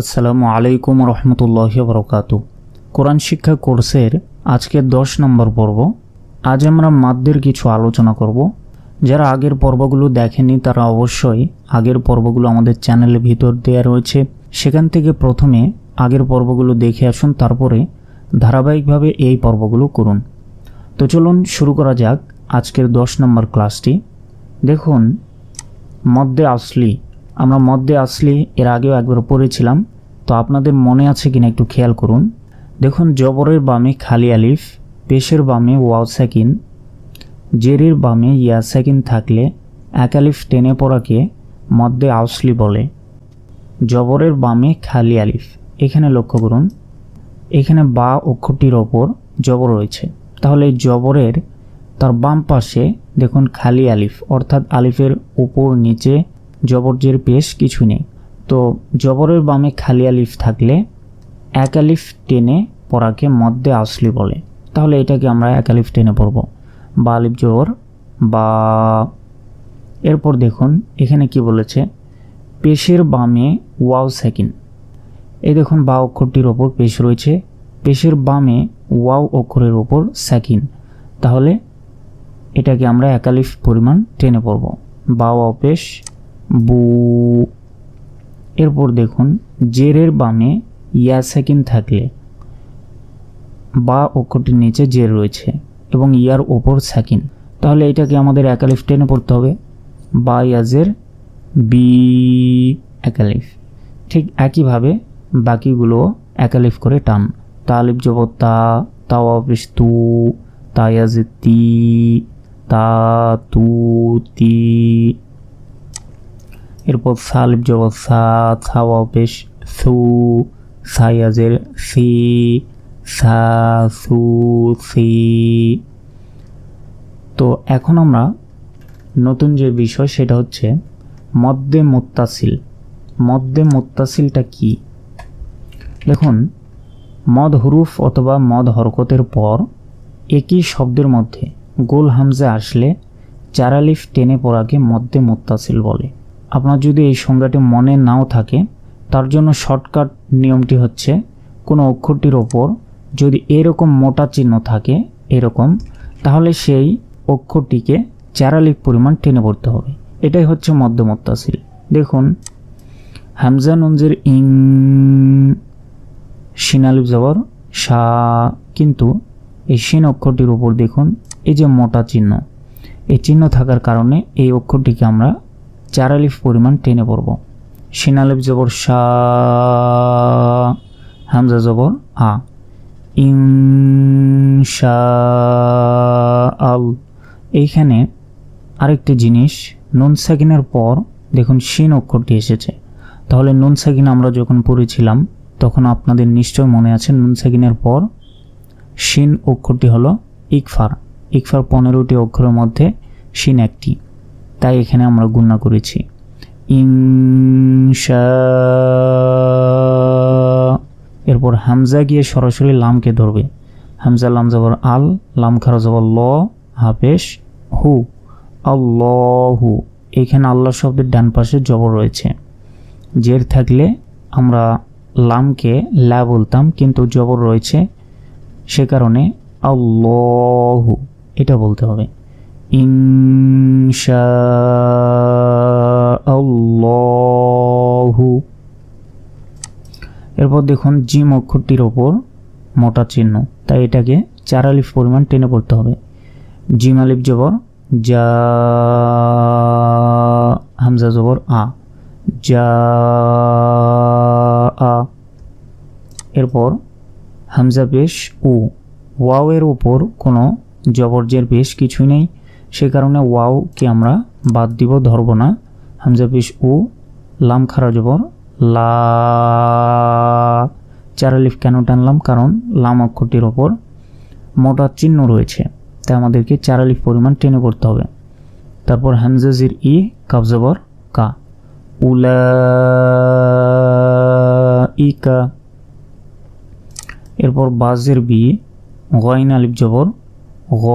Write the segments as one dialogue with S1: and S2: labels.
S1: আসসালামু আলাইকুম রহমতুল্লাহ বরকাত। কোরআন শিক্ষা কোর্সের আজকে দশ নম্বর পর্ব। আজ আমরা মাদ্যের কিছু আলোচনা করব। যারা আগের পর্বগুলো দেখেনি, তারা অবশ্যই আগের পর্বগুলো আমাদের চ্যানেলের ভিতর দেওয়া রয়েছে। সেখান থেকে প্রথমে আগের পর্বগুলো দেখে আসুন, তারপরে ধারাবাহিকভাবে এই পর্বগুলো করুন। তো চলুন শুরু করা যাক আজকের দশ নম্বর ক্লাসটি। দেখুন, মদ্যে আসলি। আমরা মদ্যে আসলি, এর আগেও একবার পড়েছিলাম তো আপনাদের মনে আছে কিনা একটু খেয়াল করুন। দেখুন, জবরের বামে খালি আলিফ, পেশের বামে ওয়াও সেকিন, জেরের বামে ইয়া সেকিন থাকলে এক আলিফ টেনে পড়াকে মদ্যে আউসলি বলে। জবরের বামে খালি আলিফ, এখানে লক্ষ্য করুন, এখানে বা অক্ষরটির ওপর জবর রয়েছে। তাহলে জবরের তার বাম পাশে দেখুন খালি আলিফ, অর্থাৎ আলিফের উপর নিচে জবরজের পেশ কিছু নেই। তো জবরের বামে খালি আলিফ থাকলে এক আলিফ টেনে পড়াকে মধ্যে আসলি বলে। তাহলে এটাকে আমরা এক আলিফ টেনে পড়ব। বা আলিফ জবর বা এরপর দেখুন, এখানে কি বলেছে? পেশের বামে ওয়াও সেকিন এই দেখুন, বা অক্ষরটির ওপর পেশ রয়েছে। পেশের বামে ওয়াও অক্ষরের ওপর সেকিন তাহলে এটাকে আমরা একালিফ পরিমাণ টেনে পড়ব। বা ওয়াও পেশ বু, এরপর দেখুন, জেরের বামে ইয়া সেকিন থাকলে বা অক্ষরটির নিচে জের রয়েছে এবং ইয়ার ওপর সাকিন। তাহলে এটাকে আমাদের একালিফ টেনে পড়তে হবে। বা ইয়াজের বি একালিফ। ঠিক একইভাবে বাকিগুলো একালিফ করে টান। তালিফ জবর তা তাওয়া পেশ তু তায়াজে তি, তা তু তি এরপর সালিফ জবর সা ছাওয়া পেশ সু সায়াজের সি, সা, সু, সি। তো এখন আমরা নতুন যে বিষয় সেটা হচ্ছে মদ্যে মোত্তাসিল। মদ্যে মোত্তাসিলটা কি? দেখুন, মদ হুরুফ অথবা মদ হরকতের পর একই শব্দের মধ্যে গোল হামজা আসলে চারালিফ টেনে পড়াকে মধ্যে মোত্তাসিল বলে। আপনার যদি এই সংজ্ঞাটি মনে নাও থাকে, তার জন্য শর্টকাট নিয়মটি হচ্ছে, কোনো অক্ষরটির ওপর যদি এরকম মোটা চিহ্ন থাকে, এরকম, তাহলে সেই অক্ষরটিকে চারালিফ পরিমাণ টেনে পড়তে হবে। এটাই হচ্ছে মধ্য মোত্তাসিল দেখুন, হামজা নঞ্জের ইং সিনালিফ জবর, সা, কিন্তু এই সিন অক্ষরটির উপর দেখুন, এই যে মোটা চিহ্ন, এই চিহ্ন থাকার কারণে এই অক্ষরটিকে আমরা চার আলিফ পরিমাণ টেনে পড়ব। সিনালিফ জবর সা, হামজা জবর আ। ইং আল এইখানে আরেকটি জিনিস, নুন সাকিনের পর দেখুন শিন অক্ষরটি এসেছে। তাহলে নুন সাকিন আমরা যখন পড়েছিলাম, তখন আপনাদের নিশ্চয় মনে আছে নুন সাকিনের পর শিন অক্ষরটি হলো ইকফার। ইকফার পনেরোটি অক্ষরের মধ্যে শিন একটি। তাই এখানে আমরা গুণনা করেছি। এরপর হামজা গিয়ে সরাসরি লামকে ধরবে। হামজা লাম জবর আল, লাম খারা জবর ল হাফেশ হু, আল্লাহু। এখানে আল্লাহ শব্দের ডান পাশে জবর রয়েছে। জের থাকলে আমরা লামকে লা বলতাম, কিন্তু জবর রয়েছে সে কারণে আল্লাহু। এটা বলতে হবে। আল্লাহু এরপর দেখুন জিম অক্ষরটির ওপর মোটা চিহ্ন। তাই এটাকে চার আলিফ পরিমাণ টেনে পড়তে হবে। জিম আলিফ জবর যা হামজা জবর, আ। যা আ। এরপর হামজা পেশ উ। ওয়াওয়ের উপর কোনো জবরজের বেশ কিছুই নেই। সে কারণে ওয়াওকে আমরা বাদ দিব, ধরব না। হামজা পেশ উ, লাম খারা জবর, লা চারালিফ কেন টানলাম? কারণ লাম অক্ষরটির ওপর মোটা চিহ্ন রয়েছে। তাই আমাদেরকে চারালিফ পরিমাণ টেনে পড়তে হবে। তারপর হামজাজির ই কাবজবর কা। উলা ইকা এরপর বাজের বি, গয়ন আলিফ জবর, গ।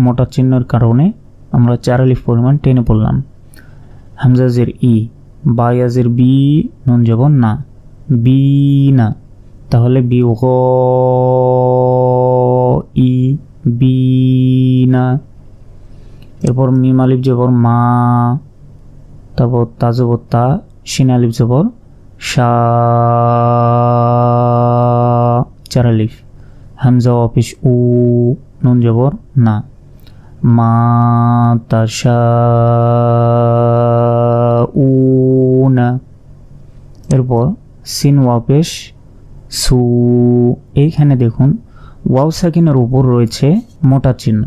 S1: মোটা চিহ্নের কারণে আমরা চার আলিফ পরিমাণ টেনে পড়লাম। হামজাজের ই, বায়াজের বি, নুন জবর না, বি না। তাহলে বি গ, ই, বি না। এরপর মিম আলিফ জবর মা, তারপর তাজবর তা, শিন আলিফ জবর শা চার আলিফ। হামজা অফিস উ, নুন জবর না। না এরপর সিন ওয়াপেশ সু, এইখানে দেখুন, ওয়াও সাকিনের উপর রয়েছে মোটা চিহ্ন।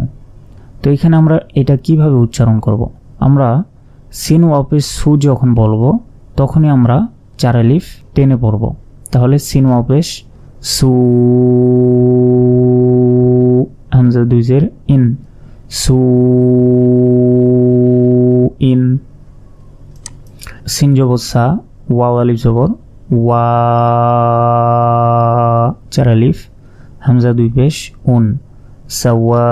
S1: তো এখানে আমরা এটা কীভাবে উচ্চারণ করব। আমরা সিন ওয়াপেশ সু যখন বলব, তখনই আমরা চার আলিফ টেনে পড়ব। তাহলে সিন ওয়াপেশ সু, হামজা দুইজের ইন। সু ইন সিন জবর সা ওয়াও আলিফ জবর, ওয়া চার আলিফ, হামজা দুই পেশ, উন। সাওয়া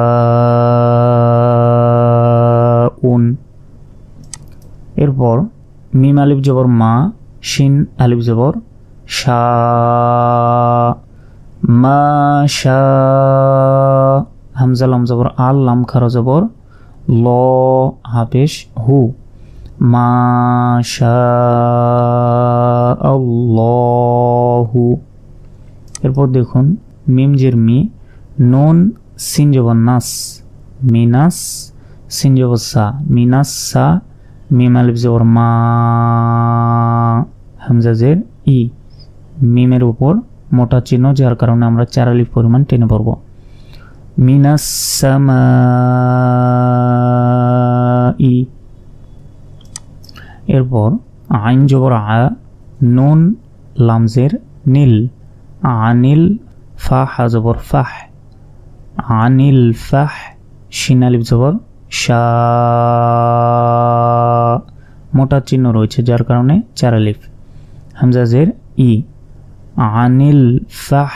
S1: উন। এরপর মিম আলিফ জবর, মা। শিন আলিফ জবর, শা। মা শা। হামজা লাম জবর, আল লাম খারা জবর, ল হাফেশ হু। মা শা আল্লাহু এরপর দেখুন, মিম জের মি, নুন, সিন জবর নাস, মিনাস, সিন জবর সা, মিনাস সা, মিম আলিফ জবর মা, হামজা জের ই। মিমের উপর মোটা চিহ্ন, যার কারণে আমরা চার আলিফ পরিমাণ টেনে পড়ব। মিনাস সামা ই এরপর আইন জবর আ, নুন, লামজের নীল। আনিল ফা হাজবর ফাহ। আনিল ফাহ শিনালিফ জবর শা। মোটা চিহ্ন রয়েছে, যার কারণে চার আলিফ হামজাজের ই। আনিল ফাহ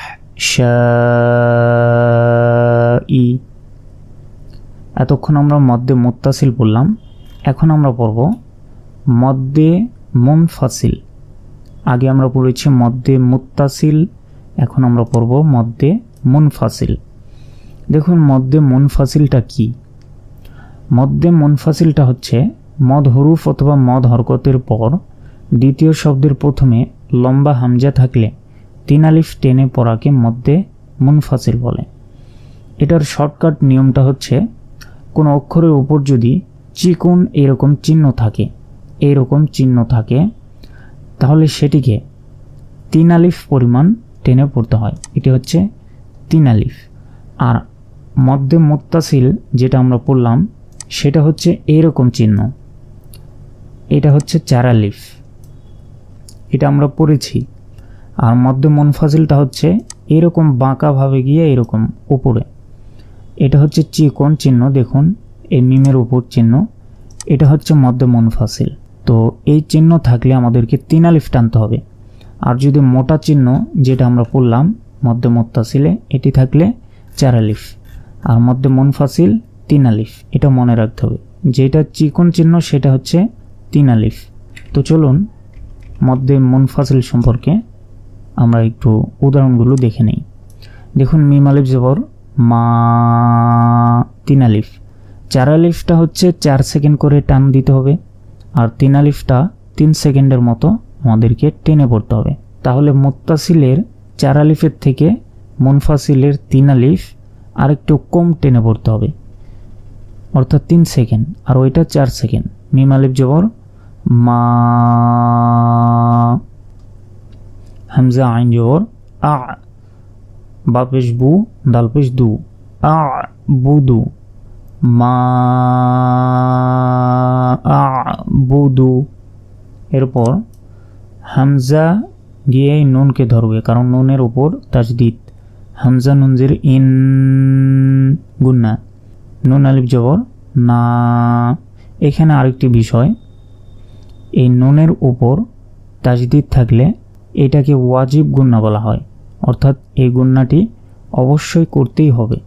S1: ই। এতক্ষণ আমরা মধ্যে মুত্তাসিল বললাম এখন আমরা পড়ব মধ্যে মুনফাসিল। আগে আমরা পড়েছি মধ্যে মুত্তাসিল, এখন আমরা পড়ব মধ্যে মুনফাসিল। দেখুন মধ্যে মুনফাসিলটা কি? মধ্যে মুনফাসিলটা হচ্ছে মদ হরুফ অথবা মদ হরকতের পর দ্বিতীয় শব্দের প্রথমে লম্বা হামজা থাকলে তিন আলিফ টেনে পড়াকে মধ্যে মুনফাসিল বলে। এটার শর্টকাট নিয়মটা হচ্ছে, কোনো অক্ষরের উপর যদি চিকুন এরকম চিহ্ন থাকে, এরকম চিহ্ন থাকে, তাহলে সেটিকে তিন আলিফ পরিমাণ টেনে পড়তে হয়। এটি হচ্ছে তিন আলিফ। আর মধ্যে মুত্তাসিল যেটা আমরা পড়লাম, সেটা হচ্ছে এরকম চিহ্ন। এটা হচ্ছে চার আলিফ। এটা আমরা পড়েছি। আর মধ্যে মনফাজিলটা হচ্ছে এরকম বাঁকাভাবে গিয়ে এরকম উপরে। এটা হচ্ছে চিকন চিহ্ন, দেখুন, এই মিমের উপর চিহ্ন। এটা হচ্ছে মধ্যে মনফাসিল তো এই চিহ্ন থাকলে আমাদেরকে তিন আলিফ টানতে হবে। আর যদি মোটা চিহ্ন, যেটা আমরা পড়লাম মধ্যে মোত্তাসিলে এটি থাকলে চার আলিফ। আর মধ্যে মনফাসিল তিন আলিফ। এটা মনে রাখতে হবে। যেটা চিকন চিহ্ন, সেটা হচ্ছে তিন আলিফ। তো চলুন মধ্যে মুনফাসিল সম্পর্কে আমরা একটু উদাহরণগুলো দেখে নেই। দেখুন, মিম আলিফ জবর। মা তিন আলিফ। চার হচ্ছে চার সেকেন্ড করে টান দিতে হবে, আর তিন আলিফটা তিন সেকেন্ডের মতো আমাদেরকে টেনে পড়তে হবে। তাহলে মোত্তাসিলের চার আলিফের থেকে মুনফাসিলের তিন আলিফ আরেকটু কম টেনে পড়তে হবে, অর্থাৎ তিন সেকেন্ড, আর ওইটা চার সেকেন্ড। মিম আলিফ জবর, মা হামজা আইন জবর, আ বাপেশ বু দালপেশ দু। আ বুদু মা, আ বুদু এরপর হামজা গিয়ে নুনকে ধরবে, কারণ নুনের উপর তাজদিদ। হামজা নুনজির ইন গুন্না। নুন আলিফ জবর, না। এখানে আরেকটি বিষয়, এই নুনের উপর তাজদিদ থাকলে এটাকে ওয়াজিব গুন্না বলা হয়। অর্থাৎ এই গুন্নাটি অবশ্যই করতেই হবে।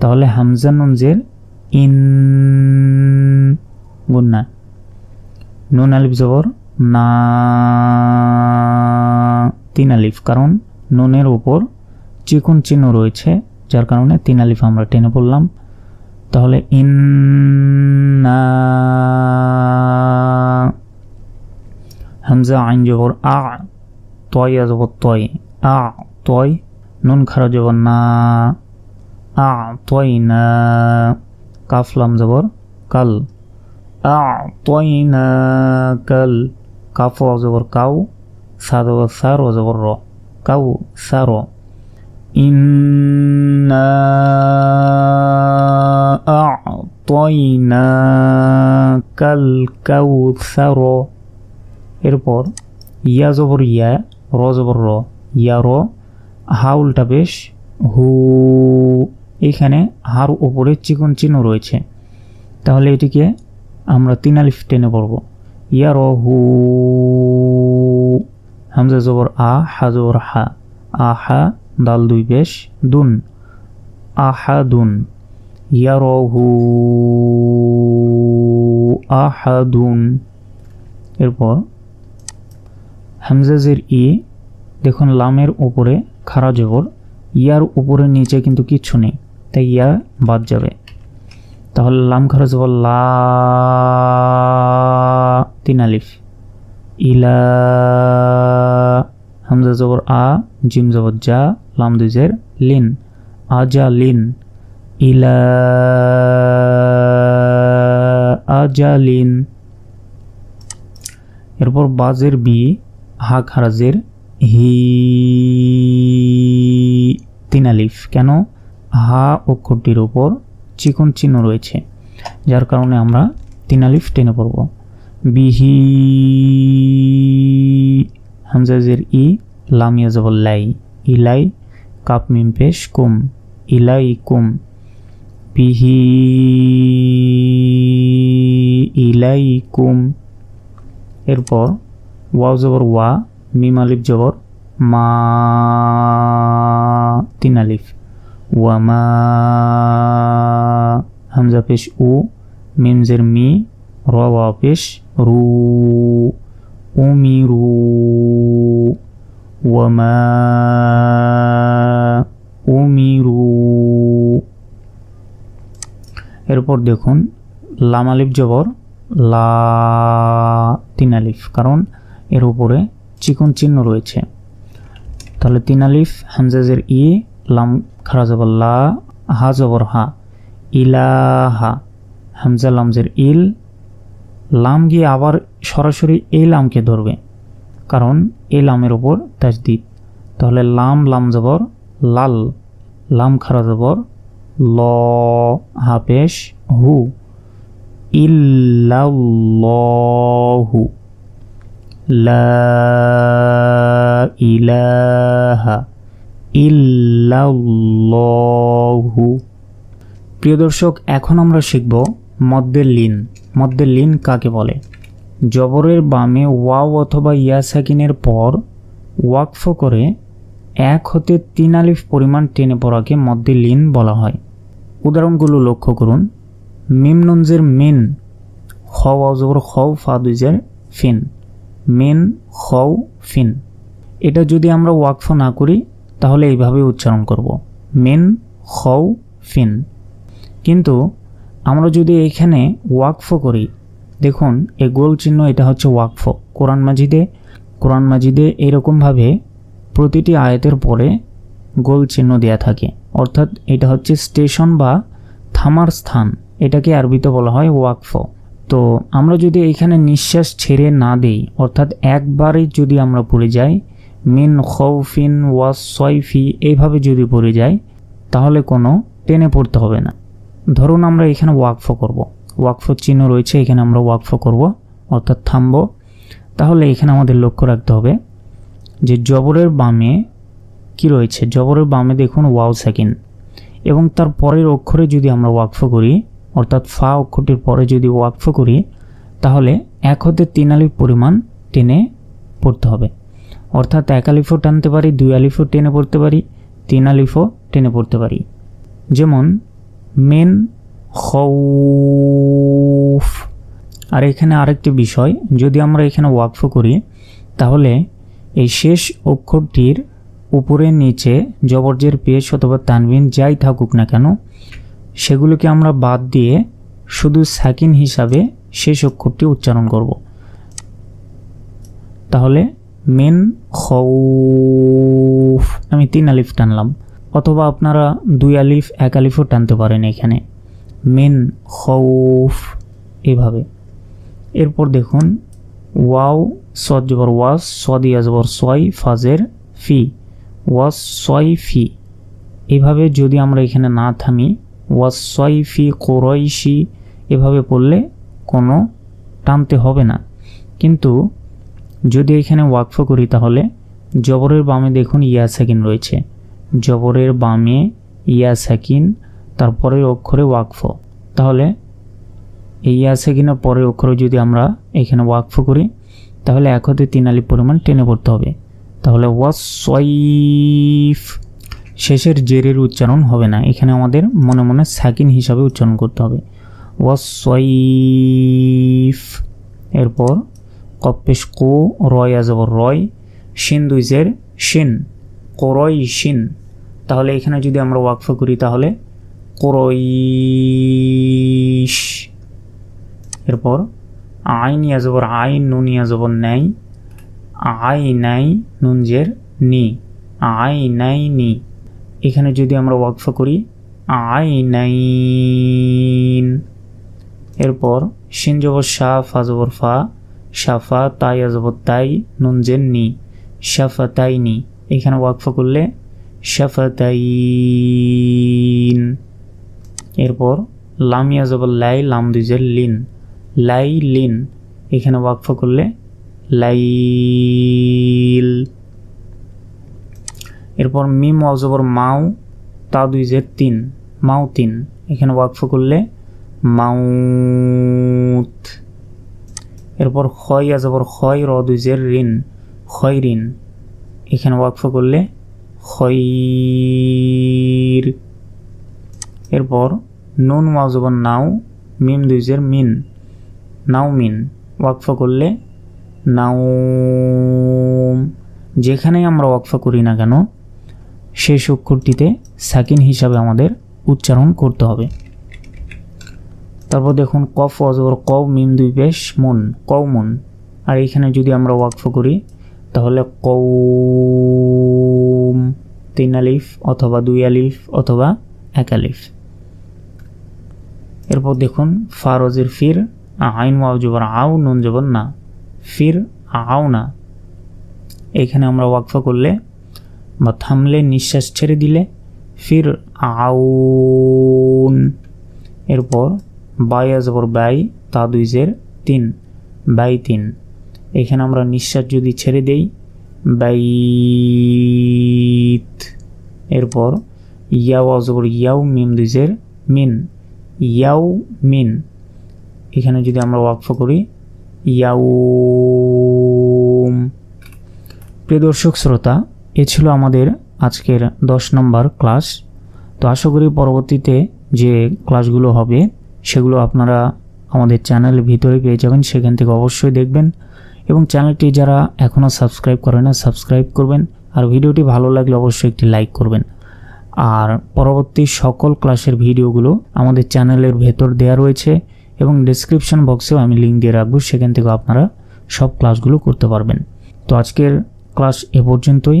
S1: তাহলে হামজা নুনজের ইন গুন্না নুন আলিফ জবর না তিন আলিফ, কারণ নুনের উপর চিকন চিহ্ন রয়েছে, যার কারণে তিন আলিফ আমরা টেনে পড়লাম। তাহলে ইন্না হামজা আইন জবর আ তয় জবর তয় আ তয় নুন খারা জবর না আ তয় না কাফলাম জবর, কাল। আ তয় না, কাল। কাফ জবর, কাউ। সা জবর সার জবর, র। কাউ, সার ইন্না আ'তাইনাকাল কাউসার এরপর ইয়া জবর ইয়া, র জবর, র। ইয়া র হা উল্টা পেশ হু, এখানে হার উপরে চিকন চিহ্ন রয়েছে। তাহলে এটিকে আমরা তিন আলিফ টেনে পড়ব। ইয়া র হু, হামজা জবর আ, হা জবর হা। আহা দাল দুই বেশ, দুন। আহাদুন ইয়ারহু আহাদুন এরপর হামজাজের ই দেখুন, লামের উপরে খারা জবর, ইয়ার উপরে নিচে কিন্তু কিচ্ছু নেই, তাই ইয়া বাদ যাবে। তাহলে লাম খারা জবর, লা তিন ইলা জবর, আ, জিম জবর যা লাম দুজের লিন আজা লিন, ইলা আজালিন এরপর বাজের বি, হা খারাজের হি তিন আলিফ, কেন? হা অক্ষরটির ওপর চিকন চিহ্ন রয়েছে, যার কারণে আমরা তিন আলিফ টেনে পড়ব। বিহি হামজাজের ই লামিয়া জবর লাই, ইলাই কাপ মিম পেশ কুম, ইলাই কুম। বিহি ইলাইকুম এরপর ওয়াও জবর ওয়া মিম আলিফ জবর, মা তিন আলিফ ওয়ামা হামজা পেশ উ মিমজের মি, র ওয়া পেশ রু উমিরু ওয়ামা উমিরু এরপর দেখুন, লাম আলিফ জবর, লা তিন আলিফ, কারণ এর উপরে চিকন চিহ্ন রয়েছে। তাহলে তিন আলিফ, হামজাজের ই, লাম, খারা জবর লা, হা জবর হা। ইলাহা, হামজা লামজের ইল। লাম গিয়ে আবার সরাসরি এই লামকে ধরবে, কারণ এই লামের ওপর তাজদিদ। তাহলে লাম লাম জবর, লাল, লাম, খারা জবর, ল হাপেশ হু। ইল্লাল্লাহু। লা ইলাহা ইল্লাল্লাহু। প্রিয় দর্শক, এখন আমরা শিখব মদ্দের লিন। মদ্দের লিন কাকে বলে? জবরের বামে ওয়াও অথবা ইয়া সাকিনের পর ওয়াকফ করে এক হতে তিন আলিফ পরিমাণ টেনে পড়াকে মধ্যে লিন বলা হয়। উদাহরণগুলো লক্ষ্য করুন। মিম নঞ্জের মিন খ অজবর খও, ফা দুইজের ফিন। মিন খও ফিন। এটা যদি আমরা ওয়াকফ না করি, তাহলে এইভাবে উচ্চারণ করব। মিন খও ফিন। কিন্তু আমরা যদি এখানে ওয়াকফ করি, দেখুন এই গোল চিহ্ন, এটা হচ্ছে ওয়াকফ। কোরআন মাজিদে কোরআন মাজিদে এরকমভাবে প্রতিটি আয়াতের পরে গোল চিহ্ন দেয়া থাকে। অর্থাৎ এটা হচ্ছে স্টেশন বা থামার স্থান। এটাকে আরবিতে বলা হয় ওয়াকফ। তো আমরা যদি এখানে নিঃশ্বাস ছেড়ে না দেই, অর্থাৎ একবারে যদি আমরা পড়ে যাই, মিন খৌফিন ওয়াস সয়ফি এইভাবে যদি পড়ে যাই, তাহলে কোনো টেনে পড়তে হবে না। ধরুন আমরা এখানে ওয়াকফ করব। ওয়াকফ চিহ্ন রয়েছে, এখানে আমরা ওয়াকফ করব। অর্থাৎ থামব। তাহলে এখানে আমাদের লক্ষ্য রাখতে হবে যে জবরের বামে কি রয়েছে? জবরের বামে দেখুন ওয়াও সেকেন্ড এবং তার পরের অক্ষরে যদি আমরা ওয়াকফ করি অর্থাৎ ফা অক্ষরটির পরে যদি ওয়াকফ করি, তাহলে এক হতে তিন আলিফ পরিমাণ টেনে পড়তে হবে। অর্থাৎ এক আলিফও টানতে পারি, দুই আলিফও টেনে পড়তে পারি, তিন আলিফও টেনে পড়তে পারি। যেমন, মেন খৌফ। আর এখানে আরেকটি বিষয়, যদি আমরা এখানে ওয়াকফ করি, তাহলে এই শেষ অক্ষরটির উপরে, নিচে, জবরজের পেশ অথবা তানবিন যাই থাকুক না কেন সেগুলোকে আমরা বাদ দিয়ে শুধু সাকিন হিসাবে শেষ অক্ষরটি উচ্চারণ করব। তাহলে মেন খৌফ, আমি তিন আলিফ টানলাম, অথবা আপনারা দুই আলিফ, এক আলিফও টানতে পারেন এখানে। মেন খৌফ, এভাবে। এরপর দেখুন, ওয়াও, সদ জবর ওয়াস সদিয়া জবর সয়, ফাজের ফি ওয়াস সয় ফি। এভাবে যদি আমরা এখানে না থামি ওয়াস সয় ফি কোরইশি এভাবে পড়লে কোনো টানতে হবে না। কিন্তু যদি এখানে ওয়াকফ করি তাহলে জবরের বামে দেখুন ইয়া সাকিন রয়েছে। জবরের বামে ইয়া সাকিন তারপরের অক্ষরে ওয়াকফ। তাহলে এই ইয়া সাকিনের পরের অক্ষরে যদি আমরা এখানে ওয়াকফ করি, তাহলে এক হতে তিন আলি পরিমাণ টেনে পড়তে হবে। তাহলে ওয়াসইফ শেষের জেরের উচ্চারণ হবে না। এখানে আমাদের মনে মনে সাকিন হিসাবে উচ্চারণ করতে হবে। ওয়াসইফ এরপর কপ্পেশ কো, রয় আজবর রয়। শিন দুইজের শিন। করই শিন তাহলে এখানে যদি আমরা ওয়াকফ করি তাহলে করইশ। এরপর আইন ইয়াজবর আইন, নুন ইয়াজবর নাই আই নাই নুনজের নি। আই নাই, নি। এখানে যদি আমরা ওয়াকফ করি আই নাইন এরপর শিন জবর শাহ ফা জবর ফা শাফা তাই আজবর তাই নুনজের নি। শাফা তাই, নি। এখানে ওয়াকফ করলে শাফা তাইন এরপর লামিয়া জবর, লাই, লাম দুইজের লিন। লাই, লিন। এখানে ওয়াকফ করলে লাইল। এরপর মিম অজবর মাও তা দুই যে তিন মাও তিন। এখানে ওয়াকফ করলে মাউত। এরপর ক্ষয় আজবর ক্ষয় র দুই যে ঋণ ক্ষয় ঋণ। এখানে ওয়াকফ করলে খৈর এরপর নুন ওয়াজবর নাও, মিম দুইজের মিন। নাও মিন, ওয়াকফ করলে নাও যেখানেই আমরা ওয়াকফ করি না কেন শেষ অক্ষরটিতে সাকিন হিসাবে আমাদের উচ্চারণ করতে হবে। তারপর দেখুন, কফ অজবর কও মিম দুই পেশ মুন কও মন আর এইখানে যদি আমরা ওয়াকফ করি, তাহলে কৌম তিন আলিফ অথবা দুই আলিফ অথবা এক আলিফ। এরপর দেখুন, ফারজের ফির আইন ওয়াও জবর আউ নুন জবর না, ফির আও না। এখানে আমরা ওয়াকফা করলে বা থামলে নিঃশ্বাস ছেড়ে দিলে ফির আউন এরপর বাই আজবর বাই তা দুইজের তিন, বাই তিন। এখানে আমরা নিঃশ্বাস যদি ছেড়ে দেই, বাইত। এরপর ইয়াও অজবর ইয়াও মিম দুইজের মিন ইয়াও মিন। এখানে যদি আমরা ওয়াকফ করি, ইয়াউম। প্রিয় দর্শক, শ্রোতা এ ছিল আমাদের আজকের দশ নম্বর ক্লাস। তো আশা করি পরবর্তীতে যে ক্লাসগুলো হবে, সেগুলো আপনারা আমাদের চ্যানেলের ভিতরে পেয়ে যাবেন, সেখান থেকে অবশ্যই দেখবেন। এবং চ্যানেলটি যারা এখনও সাবস্ক্রাইব করে না, সাবস্ক্রাইব করবেন। আর ভিডিওটি ভালো লাগলে অবশ্যই একটি লাইক করবেন। আর পরবর্তী সকল ক্লাসের ভিডিওগুলো আমাদের চ্যানেলের ভেতর দেওয়া রয়েছে এবং ডিসক্রিপশন বক্সেও আমি লিঙ্ক দিয়ে রাখব, সেখান থেকে আপনারা সব ক্লাসগুলো করতে পারবেন। তো আজকের ক্লাস এ পর্যন্তই।